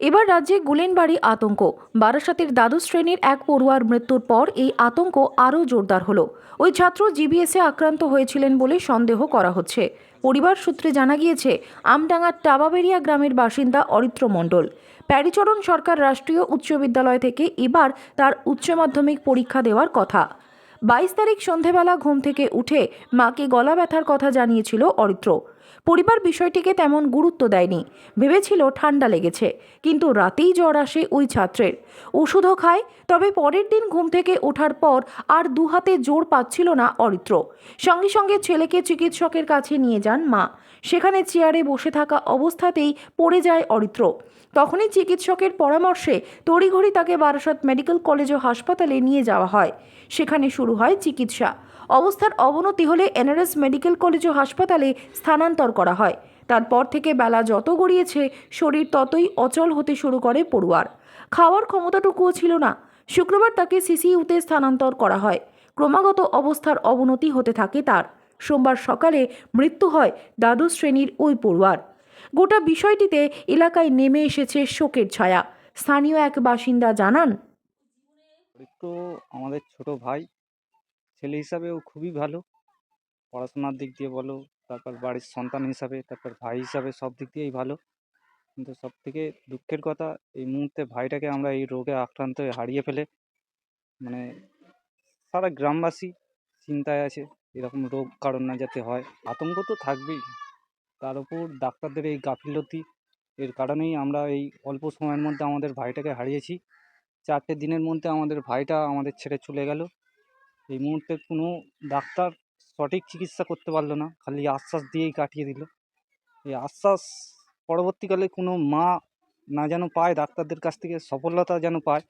এবার রাজ্যে গুলেনবাড়ি আতঙ্ক। বারাসাতের দ্বাদশ শ্রেণির এক পড়ুয়ার মৃত্যুর পর এই আতঙ্ক আরও জোরদার হলো। ওই ছাত্র জিবিএসে আক্রান্ত হয়েছিলেন বলে সন্দেহ করা হচ্ছে। পরিবার সূত্রে জানা গিয়েছে আমডাঙ্গার টাবাবেরিয়া গ্রামের বাসিন্দা অরিত্র মণ্ডল। প্যারিচরণ সরকার রাষ্ট্রীয় উচ্চ বিদ্যালয় থেকে এবার তার উচ্চ মাধ্যমিক পরীক্ষা দেওয়ার কথা। বাইশ তারিখ সন্ধেবেলা ঘুম থেকে উঠে মাকে গলা ব্যথার কথা জানিয়েছিল অরিত্র। পরিবার বিষয়টিকে তেমন গুরুত্ব দেয়নি। ভেবেছিল ঠান্ডা লেগেছে, কিন্তু রাতেই জ্বর আসে ওই ছাত্রের। ওষুধও খায়, তবে পরের দিন ঘুম থেকে ওঠার পর আর দু হাতে জোর পাচ্ছিল না অরিত্র। সঙ্গে সঙ্গে ছেলেকে চিকিৎসকের কাছে নিয়ে যান মা। সেখানে চেয়ারে বসে থাকা অবস্থাতেই পড়ে যায় অরিত্র। তখনই চিকিৎসকের পরামর্শে তড়িঘড়ি তাকে বারাসত মেডিকেল কলেজ ও হাসপাতালে নিয়ে যাওয়া হয়। সেখানে শুরু হয় চিকিৎসা। অবস্থার অবনতি হলে এনআরএস মেডিকেল কলেজ ও হাসপাতালে স্থানান্তর করা হয়। তারপর থেকে বেলা যত গড়িয়েছে, শরীর ততই অচল হতে শুরু করে পড়ুয়ার। খাওয়ার ক্ষমতাটুকুও ছিল না। শুক্রবার তাকে সিসিইউতে স্থানান্তর করা হয়। ক্রমাগত অবস্থার অবনতি হতে থাকে তার। সোমবার সকালে মৃত্যু হয় দ্বাদশ শ্রেণির ওই পড়ুয়ার। গোটা বিষয়টিতে এলাকায় নেমে এসেছে শোকের ছায়া। স্থানীয় এক বাসিন্দা জানান আমাদের ছোট ভাই। ছেলে হিসাবে ও খুবই ভালো। পড়াশোনার দিক দিয়ে বলো, তারপর বাড়ির সন্তান হিসাবে, তারপর ভাই হিসাবে সব দিক দিয়েই ভালো। কিন্তু সব থেকে দুঃখের কথা, এই মুহূর্তে ভাইটাকে আমরা এই রোগে আক্রান্ত হয়ে হারিয়ে ফেলে মানে সারা গ্রামবাসী চিন্তায় আছে, এরকম রোগ কারণ না যাতে হয়। আতঙ্ক তো থাকবেই। তার উপর ডাক্তারদের এই গাফিলতি, এর কারণেই আমরা এই অল্প সময়ের মধ্যে আমাদের ভাইটাকে হারিয়েছি। চারটে দিনের মধ্যে আমাদের ভাইটা আমাদের ছেড়ে চলে গেল। এই মুহূর্তে কোনো ডাক্তার সঠিক চিকিৎসা করতে পারল না। খালি আশ্বাস দিয়েই কাটিয়ে দিল। এই আশ্বাস পরবর্তীকালে কোনো মা না যেন পায়, ডাক্তারদের কাছ থেকে সফলতা যেন পায়।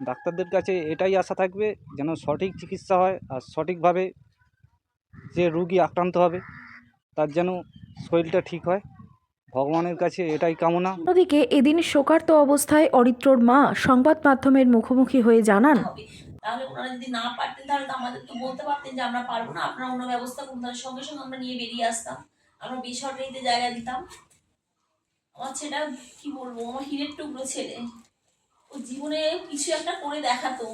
ডাক্তারদের কাছে এটাই আশা থাকবে যেন সঠিক চিকিৎসা হয় আর সঠিকভাবে যে রুগী আক্রান্ত হবে, তার যেন শরীরটা ঠিক হয়। ভগবানের কাছে এটাই কামনা। অন্যদিকে এদিন শোকার্ত অবস্থায় অরিত্রর মা সংবাদ মাধ্যমের মুখোমুখি হয়ে জানান তাহলে ওনারা যদি না পারতেন, তাহলে তো আমাদের তো বলতে পারতেন যে আমরা পারব না। আপনারা অন্য ব্যবস্থা করুন, তাহলে সঙ্গে সঙ্গে আমরা নিয়ে বেরিয়ে আসতাম। আমরা বেসরকারিতে জায়গা দিতাম। আমার ছেলেটা কি বলব আমার হিরের টুকরো ছেলে। ও জীবনে কিছু একটা করে দেখাতো।